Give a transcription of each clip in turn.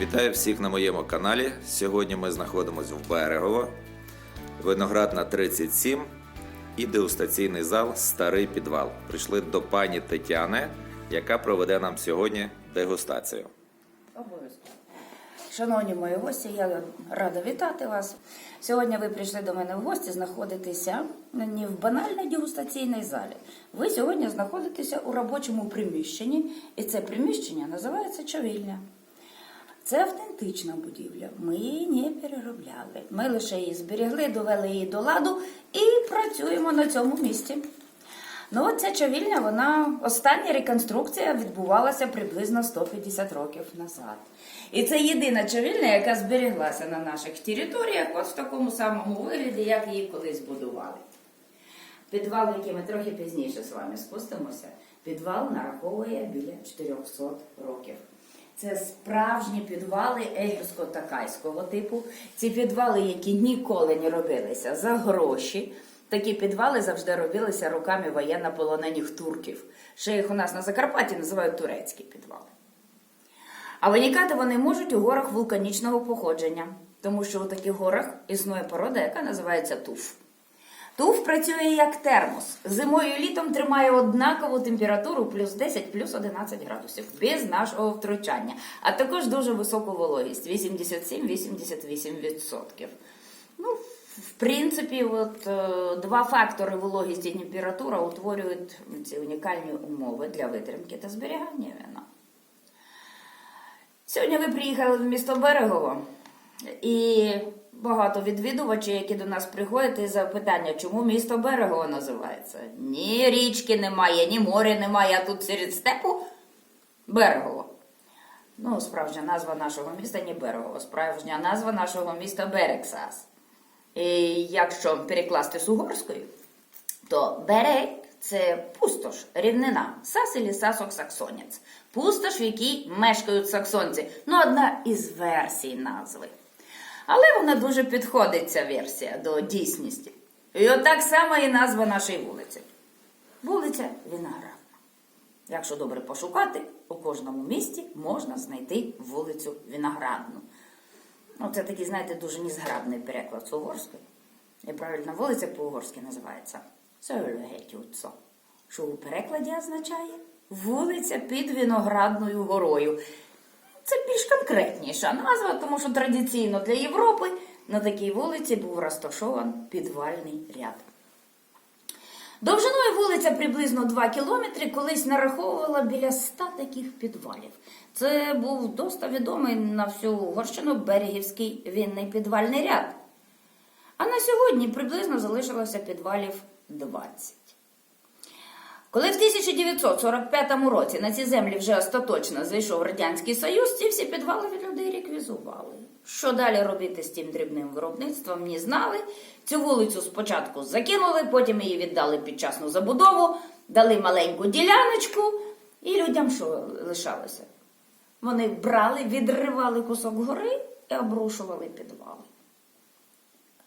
Вітаю всіх на моєму каналі. Сьогодні ми знаходимося в Берегово, Виноградна 37 і дегустаційний зал Старий підвал. Прийшли до пані Тетяни, яка проведе нам сьогодні дегустацію. Обов'язково. Шановні мої гості, я рада вітати вас. Сьогодні ви прийшли до мене в гості, знаходитеся не в банальній дегустаційній залі. Ви сьогодні знаходитеся у робочому приміщенні, і це приміщення називається чавільня. Це автентична будівля. Ми її не переробляли. Ми лише її зберегли, довели її до ладу і працюємо на цьому місці. Ну, от ця чавільня, вона остання реконструкція відбувалася приблизно 150 років назад. І це єдина чавільня, яка зберіглася на наших територіях, от в такому самому вигляді, як її колись будували. Підвал, який ми трохи пізніше з вами спустимося, підвал нараховує біля 400 років. Це справжні підвали егерсько-такайського типу. Ці підвали, які ніколи не робилися за гроші. Такі підвали завжди робилися руками воєннополонених турків. Ще їх у нас на Закарпатті називають турецькі підвали. А виникати вони можуть у горах вулканічного походження, тому що у таких горах існує порода, яка називається туф. Туф працює як термос. Зимою і літом тримає однакову температуру плюс 10, плюс 11 градусів, без нашого втручання, а також дуже високу вологість 87-88%. Ну, в принципі, от, е, два фактори вологість і температура утворюють ці унікальні умови для витримки та зберігання вина. Сьогодні ви приїхали в місто Берегово і багато відвідувачів, які до нас приходять, і запитання, чому місто Берегово називається? Ні річки немає, ні моря немає, а тут серед степу Берегово. Ну, справжня назва нашого міста не Берегово, справжня назва нашого міста Берексас. І якщо перекласти з угорською, то берег це пустош, рівнина, сас і сасок саксонець. Пустош, в якій мешкають саксонці. Ну, одна із версій назви. Але вона дуже підходить, ця версія, до дійсності. І от так само і назва нашої вулиці. Вулиця Виноградна. Якщо добре пошукати, у кожному місті можна знайти вулицю Виноградну. Ну, це такий, знаєте, дуже незграбний переклад з угорської. І правильна вулиця по-угорськи називається Сölöhetjutca, що у перекладі означає вулиця під Виноградною горою. Це більш конкретніша назва, тому що традиційно для Європи на такій вулиці був розташований підвальний ряд. Довжиною вулиця приблизно 2 кілометри, колись нараховувала біля 100 таких підвалів. Це був доста відомий на всю Угорщину берегівський вінний підвальний ряд. А на сьогодні приблизно залишилося підвалів 20. Коли в 1945 році на ці землі вже остаточно зайшов Радянський Союз, ці всі підвали від людей реквізували. Що далі робити з тим дрібним виробництвом, не знали. Цю вулицю спочатку закинули, потім її віддали під частну забудову, дали маленьку діляночку, і людям що лишалося? Вони брали, відривали кусок гори і обрушували підвали.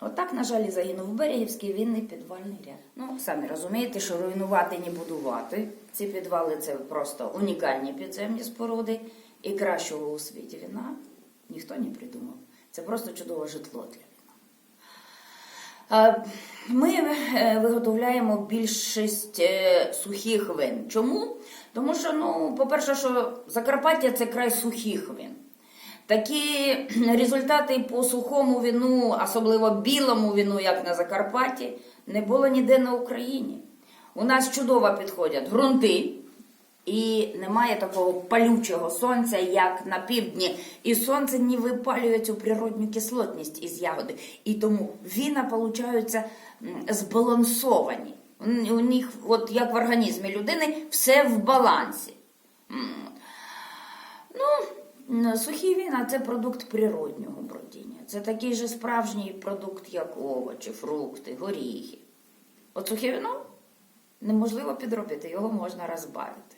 Отак, на жаль, загинув Берегівський вінний підвальний ряд. Ну, самі розумієте, що руйнувати не будувати. Ці підвали це просто унікальні підземні споруди, і кращого у світі вина ніхто не придумав. Це просто чудове житло для вина. А, Ми е, виготовляємо більшість е, сухих вин. Чому? Тому що, ну, по-перше, що Закарпаття це край сухих вин. Такі результати по сухому віну, особливо білому віну, як на Закарпатті, не було ніде на Україні. У нас чудово підходять ґрунти, і немає такого палючого сонця, як на півдні. І сонце не випалює цю природню кислотність із ягоди. І тому віна получаються збалансовані. У них, от як в організмі людини, все в балансі. Ну, сухі віна це продукт природнього бродіння. Це такий же справжній продукт, як овочі, фрукти, горіхи. От сухе віно неможливо підробити, його можна розбавити.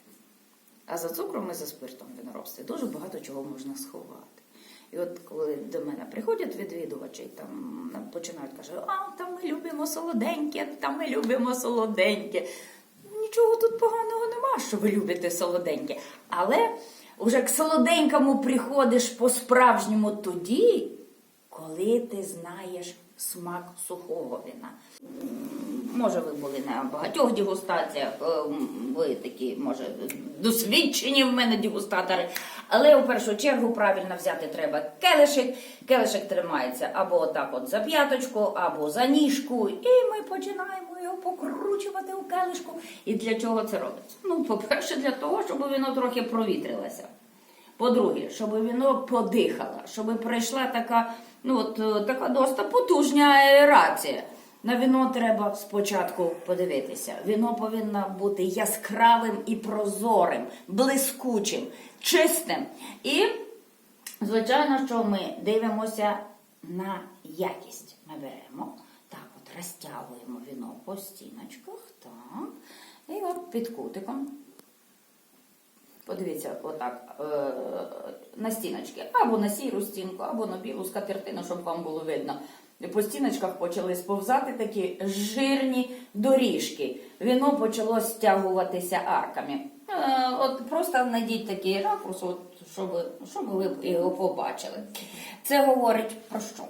А за цукром і за спиртом в виноробстві дуже багато чого можна сховати. І от коли до мене приходять відвідувачі, там починають кажуть, а там ми любимо солоденьке, там ми любимо солоденьке. Нічого тут поганого нема, що ви любите солоденьке. Але уже к солоденькому приходиш по-справжньому тоді, коли ти знаєш смак сухого вина. Може, ви були на багатьох дегустаціях, е, ви такі, може, досвідчені в мене дегустатори. Але у першу чергу правильно взяти треба келишик. Келишик тримається або отак от за п'яточку, або за ніжку. І ми починаємо його покручувати у келишку. І для чого це робиться? Ну, по-перше, для того, щоб воно трохи провітрилося. По-друге, щоб віно подихало, щоб пройшла така, ну от е, така доста потужна аерація. На віно треба спочатку подивитися. Віно повинно бути яскравим і прозорим, блискучим, чистим. І, звичайно, що ми дивимося на якість. Ми беремо, розтягуємо віно по стіночках, так, і от під кутиком Подивіться, отак, е, на стіночки, або на сіру стінку, або на білу скатертину, щоб вам було видно. По стіночках почали сповзати такі жирні доріжки. Віно почало стягуватися арками. Е, От просто знайдіть такий ракурс, щоб ви його побачили. Це говорить про що?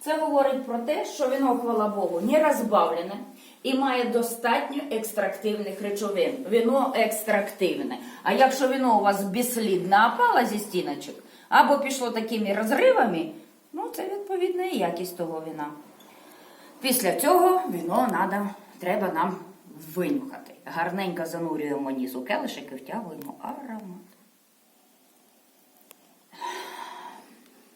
Це говорить про те, що віно, хвала Богу, не розбавлене і має достатньо екстрактивних речовин. Віно екстрактивне. А якщо віно у вас безслідно опало зі стіночок або пішло такими розривами, ну це відповідна і якість того віна. Після цього віно надо, треба нам винюхати. Гарненько занурюємо ніс у келишик і втягуємо аромат.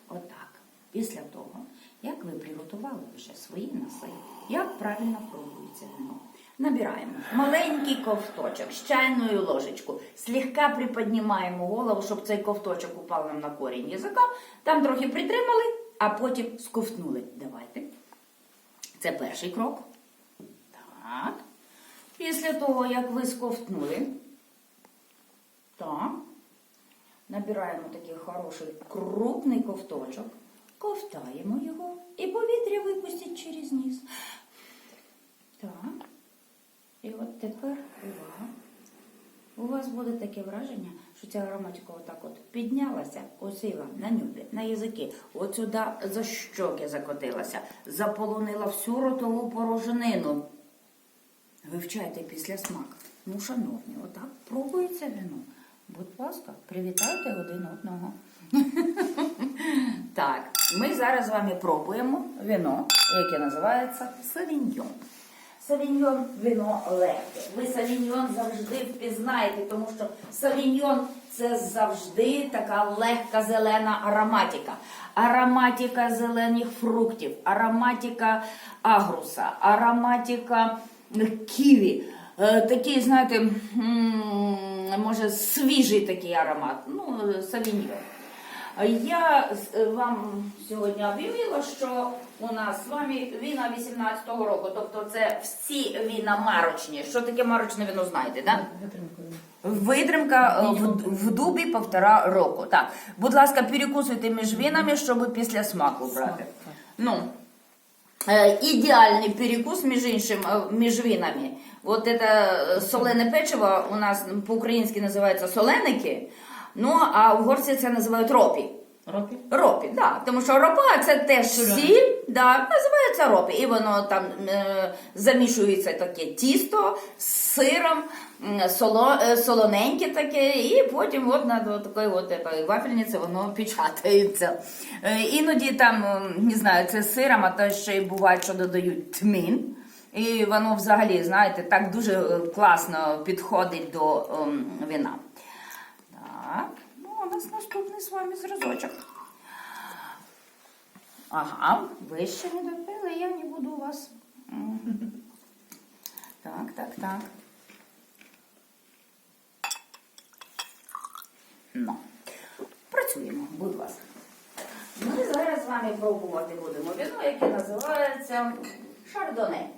Отак. Після того, як ви приготували вже свої наси, як правильно пробується вино. Набираємо маленький ковточок з чайною ложечку, слегка приподнімаємо голову, щоб цей ковточок упав нам на корінь язика, там трохи притримали, а потім сковтнули. Давайте. Це перший крок. Так. Після того, як ви сковтнули, так, набираємо такий хороший крупний ковточок, ковтаємо його і повітря випустіть через ніс. Так. І от тепер увага. У вас буде таке враження, що ця ароматика отак от піднялася, осіла на нюбі, на язики, от сюди за щоки закотилася, заполонила всю ротову порожнину. Вивчайте після смак. Ну, шановні, отак пробується вино. Будь ласка, привітайте один одного. Так, ми зараз з вами пробуємо вино, яке називається савіньйон. Савіньйон вино легке. Ви савіньйон завжди впізнаєте, тому що савіньйон це завжди така легка зелена ароматика. Ароматика зелених фруктів, ароматика агруса, ароматика ківі. Е, Такий, знаєте, може, свіжий такий аромат. Ну, савіньйон. Я е, вам сьогодні об'явила, що у нас з вами віна 18-го року, тобто це всі віна марочні. Що таке марочне віно, знаєте, так? Витримка витримка в, в дубі півтора року. Так, будь ласка, перекусуйте між вінами, щоб після смаку брати. Ну, Е, ідеальний перекус, між іншим, е, між винами. От це е, солене печиво у нас по-українськи називається соленики, ну а в горці це називають ропі. Роки? Ропі, да. Тому що ропа це теж сіль, да, називається ропі. І воно там е, замішується таке тісто з сиром, соло, е, солоненьке таке, і потім от на такої от такої вафельниці воно печатається. Е, іноді там, не знаю, це з сиром, а то ще й буває, що додають тмін. І воно взагалі, знаєте, так дуже е, класно підходить до ем, вина. Так, нас наступний з вами зразочок. Ага, ви ще не допили, я не буду вас. Так, так, так. Ну, працюємо, будь ласка. Ми зараз з вами пробувати будемо вино, яке називається шардоне.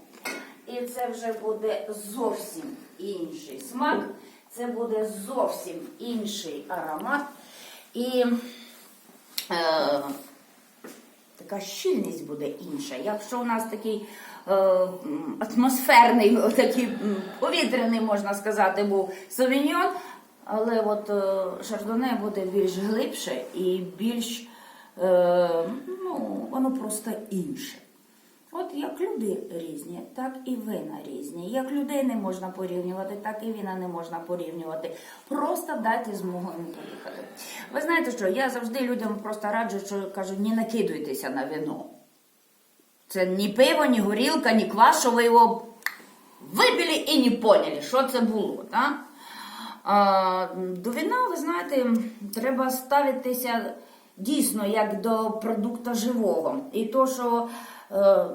І це вже буде зовсім інший смак, це буде зовсім інший аромат. І е, така щільність буде інша. Якщо у нас такий е, атмосферний, такий повітряний, можна сказати, був савіньйон, Але от е, шардоне буде більш глибше і більш, е, ну, воно просто інше. От як люди різні, так і вина різні. Як людей не можна порівнювати, так і вина не можна порівнювати. Просто дайте змогу їм поїхати. Ви знаєте що, я завжди людям просто раджу, що кажу, не накидуйтеся на вино. Це ні пиво, ні горілка, ні квас, що ви його випили і не поняли, що це було. Так? А, до вина, ви знаєте, треба ставитися дійсно як до продукту живого. І то, що е,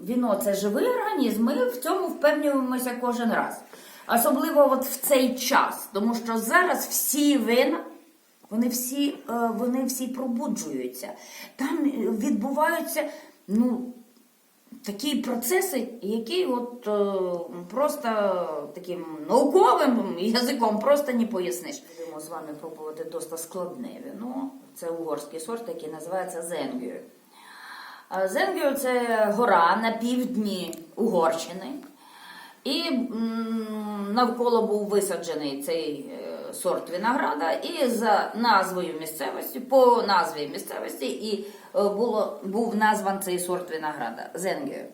віно це живий організм, ми в цьому впевнюємося кожен раз. Особливо от в цей час, тому що зараз всі вина. Вони всі, е, вони всі пробуджуються. Там відбуваються ну, такі процеси, які от е, просто таким науковим язиком просто не поясниш. Будемо з вами пробувати досить складне вино. Це угорський сорт, який називається Зенгю. Зенгю це гора на півдні Угорщини. І навколо був висаджений цей е, сорт винограда, і за назвою місцевості, по назві місцевості, і е, було, був назван цей сорт винограда Зенгею.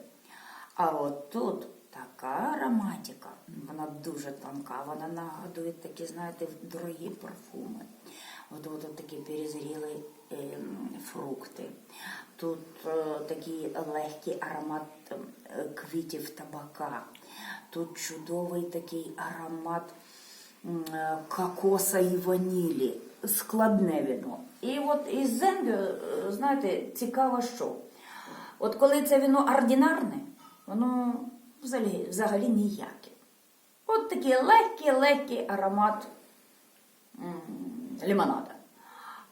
А от тут така ароматика, вона дуже тонка, вона нагадує такі, знаєте, дорогі парфуми. От, от, от такі перезрілі е, фрукти. Тут е, такий легкий аромат е, квітів табака. Тут чудовий такий аромат кокоса і ванілі. Складне вино. І от із Зенбю, е, знаєте, цікаво що. От коли це вино ординарне, воно взагалі, взагалі ніяке. От такий легкий-легкий аромат лимонада.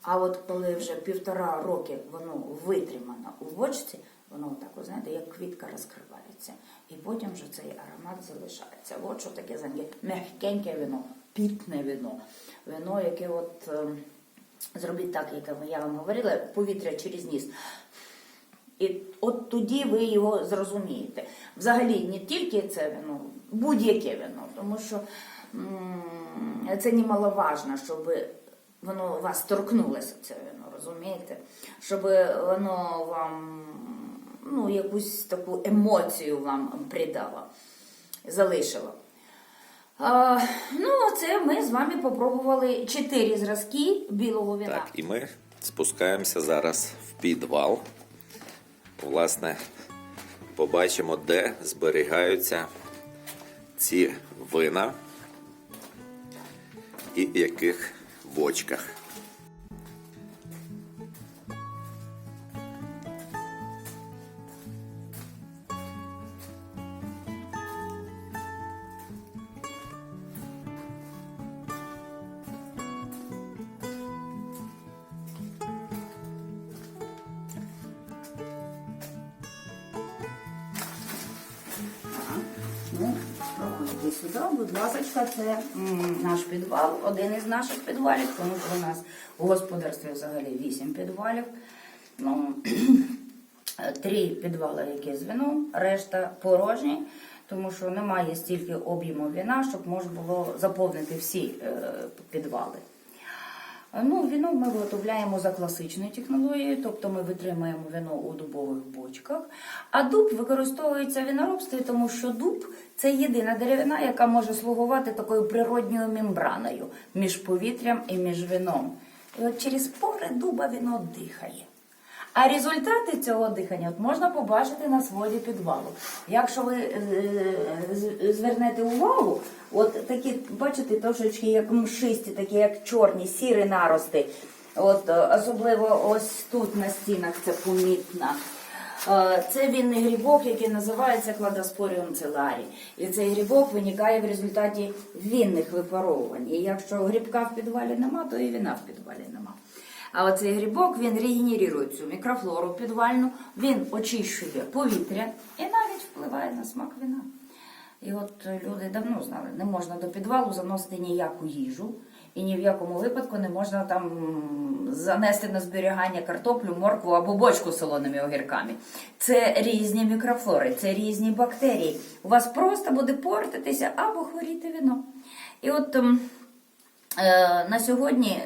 А от коли вже півтора роки воно витримано у бочці, воно так, ви знаєте, як квітка розкривається. І потім вже цей аромат залишається. От що таке занге. Мягкеньке вино, пітне вино. Вино, яке от е, зробіть так, як я вам говорила, повітря через ніс. І от тоді ви його зрозумієте. Взагалі не тільки це вино, будь-яке вино, тому що це немаловажно, щоб воно вас торкнулося, це вино, розумієте? Щоб воно вам ну, якусь таку емоцію вам придало, залишило. А, ну, це ми з вами попробували чотири зразки білого вина. Так, і ми спускаємося зараз в підвал. Власне, побачимо, де зберігаються ці вина і яких бочках. Ну, проходьте сюди, будь ласка, це наш підвал, один із наших підвалів, тому що у нас у господарстві взагалі вісім підвалів. Ну, три підвали, які з вином, решта порожні, тому що немає стільки об'єму вина, щоб можна було заповнити всі е, підвали. Ну, вино ми виготовляємо за класичною технологією, тобто ми витримуємо вино у дубових бочках. А дуб використовується в виноробстві, тому що дуб це єдина деревина, яка може слугувати такою природньою мембраною між повітрям і між вином. І от через пори дуба вино дихає. А результати цього дихання от можна побачити на своді підвалу. Якщо ви е, з- звернете увагу, от такі, бачите, трошечки як мшисті, такі як чорні, сірі нарости. От, е, особливо ось тут на стінах це помітно. Е, Це вінний грибок, який називається кладоспоріум целарі. І цей грибок виникає в результаті вінних випаровувань. І якщо грибка в підвалі нема, то і віна в підвалі нема. А оцей грибок він регенерує цю мікрофлору підвальну, він очищує повітря і навіть впливає на смак вина. І от люди давно знали, не можна до підвалу заносити ніяку їжу, і ні в якому випадку не можна там занести на зберігання картоплю, моркву або бочку з солоними огірками. Це різні мікрофлори, це різні бактерії. У вас просто буде портитися або хворіти вино. І от ем, Е, На сьогодні,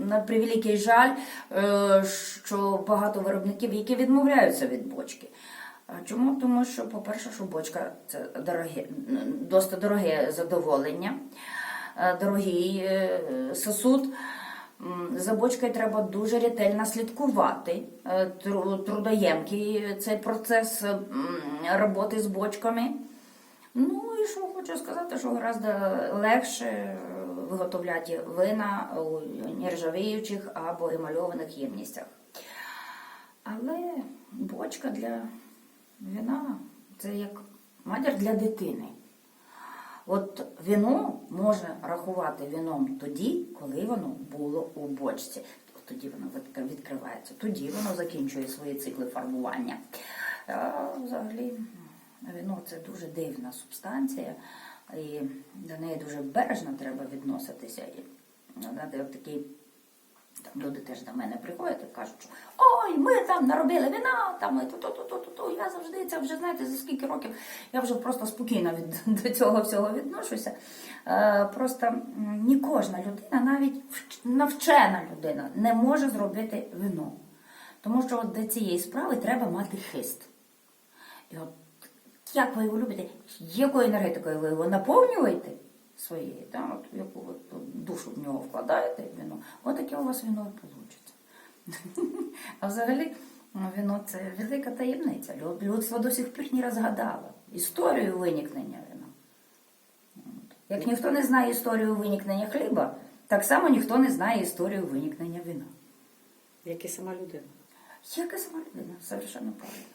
на превеликий жаль, е, що багато виробників, які відмовляються від бочки. Чому? Тому що, по-перше, що бочка це дороге, досить дороге задоволення, дорогий е, сосуд. За бочкою треба дуже ретельно слідкувати. Е, Трудоємкий цей процес роботи з бочками. Ну і що хочу сказати, що гораздо легше е, виготовляти вина у нержавіючих або емальованих ємністях. Але бочка для вина це як матір для дитини. От вино можна рахувати вином тоді, коли воно було у бочці. Тоді воно відкривається, тоді воно закінчує свої цикли фарбування. А взагалі, вино це дуже дивна субстанція, і до неї дуже бережно треба відноситися. І знаєте, от такий там люди теж до мене приходять і кажуть, що ой, ми там наробили вина, там і ту-ту-ту-ту-ту. Я завжди це вже знаєте, за скільки років я вже просто спокійно від, до цього всього відношуся. Е, просто ні кожна людина, навіть вч- навчена людина, не може зробити вино. Тому що от до цієї справи треба мати хист. І от як ви його любите, якою енергетикою ви його наповнюєте своєю, да? от, яку от душу в нього вкладаєте от таке у вас вино і вийде. А взагалі ну, вино це велика таємниця. Людство до сих пір не розгадало історію виникнення вина. Як ніхто не знає історію виникнення хліба, так само ніхто не знає історію виникнення вина. Як і сама людина. Як і сама людина, совершенно правильно.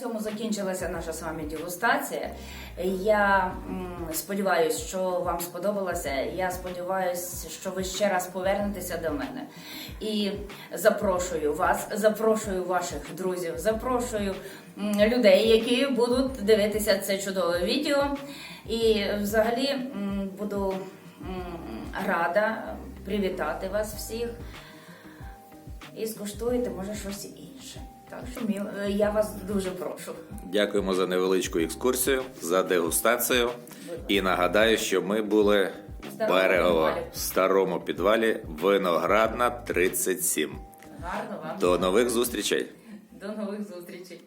Цьому закінчилася наша з вами дегустація. Я сподіваюся, що вам сподобалося. Я сподіваюся, що ви ще раз повернетеся до мене. І запрошую вас, запрошую ваших друзів, запрошую людей, які будуть дивитися це чудове відео. І взагалі буду рада привітати вас всіх і скуштуєте, може, щось інше. Так що мі- я вас дуже прошу. Дякуємо за невеличку екскурсію, за дегустацію. І нагадаю, що ми були в Берегово в старому підвалі Виноградна 37. Гарно вам. До нових зустрічей! До нових зустрічей.